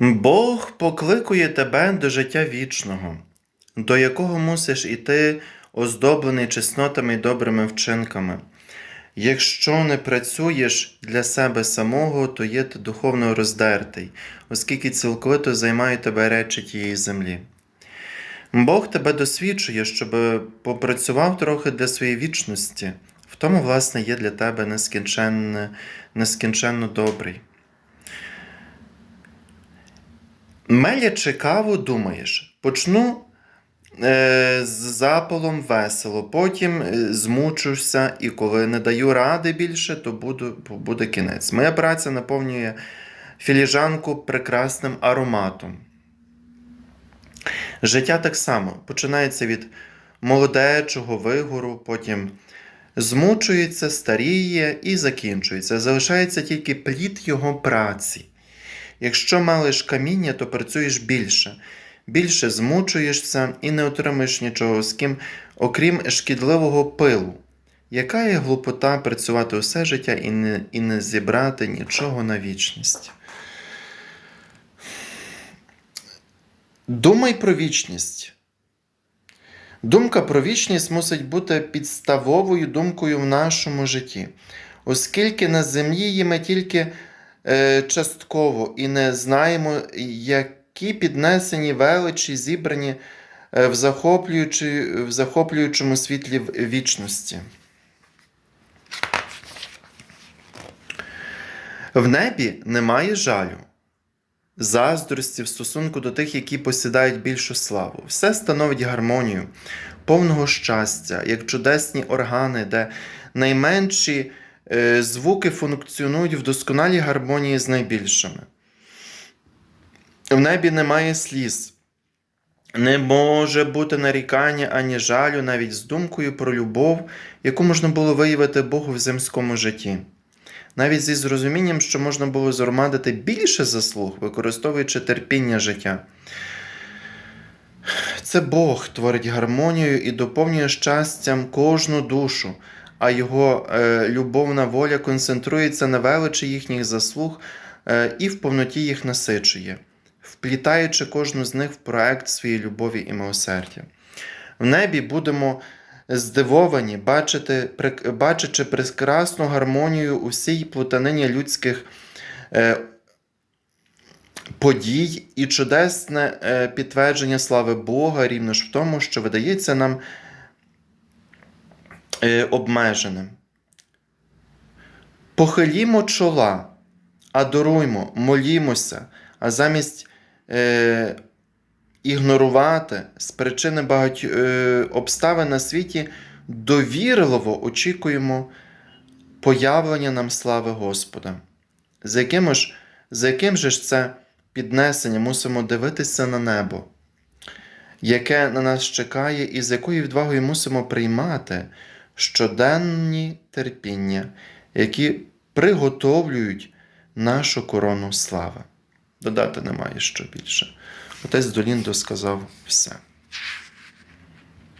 Бог покликує тебе до життя вічного, до якого мусиш іти, оздоблений чеснотами й добрими вчинками. Якщо не працюєш для себе самого, то є ти духовно роздертий, оскільки цілковито займають тебе речі тієї землі. Бог тебе досвідчує, щоб попрацював трохи для своєї вічності. В тому, власне, є для тебе нескінченно, нескінченно добрий. Мелячи каву, думаєш, почну е, з запалом весело, потім е, змучуся, і коли не даю ради більше, то буду, буде кінець. Моя праця наповнює філіжанку прекрасним ароматом. Життя так само починається від молодечого вигору, потім змучується, старіє і закінчується. Залишається тільки плід його праці. Якщо малиш каміння, то працюєш більше, більше змучуєшся і не отримаєш нічого з ким, окрім шкідливого пилу. Яка є глупота працювати усе життя і не, і не зібрати нічого на вічність? Думай про вічність. Думка про вічність мусить бути підставовою думкою в нашому житті, оскільки на землі є ми тільки частково і не знаємо, які піднесені величі зібрані е, в, в захоплюючому світлі вічності. В небі немає жалю, заздрості в стосунку до тих, які посідають більшу славу. Все становить гармонію, повного щастя, як чудесні органи, де найменші е, звуки функціонують в досконалій гармонії з найбільшими. В небі немає сліз. Не може бути нарікання ані жалю навіть з думкою про любов, яку можна було виявити Богу в земському житті. Навіть зі зрозумінням, що можна було згромадити більше заслуг, використовуючи терпіння життя. Це Бог творить гармонію і доповнює щастям кожну душу, а його е, любовна воля концентрується на величі їхніх заслуг е, і в повноті їх насичує, вплітаючи кожну з них в проект своєї любові і милосердя. В небі будемо здивовані, бачити, бачачи прекрасну гармонію у всій плутанині людських е, подій і чудесне підтвердження слави Бога рівно ж в тому, що видається нам обмеженим. Похилімо чола, адоруймо, молімося, а замість е, ігнорувати з причини багать е, обставин на світі довірливо очікуємо появлення нам слави Господа. За яким ж, за яким же ж це піднесення мусимо дивитися на небо, яке на нас чекає, і з якою відвагою мусимо приймати щоденні терпіння, які приготовлюють нашу корону слави. Додати немає що більше. Отець Доліндо сказав все.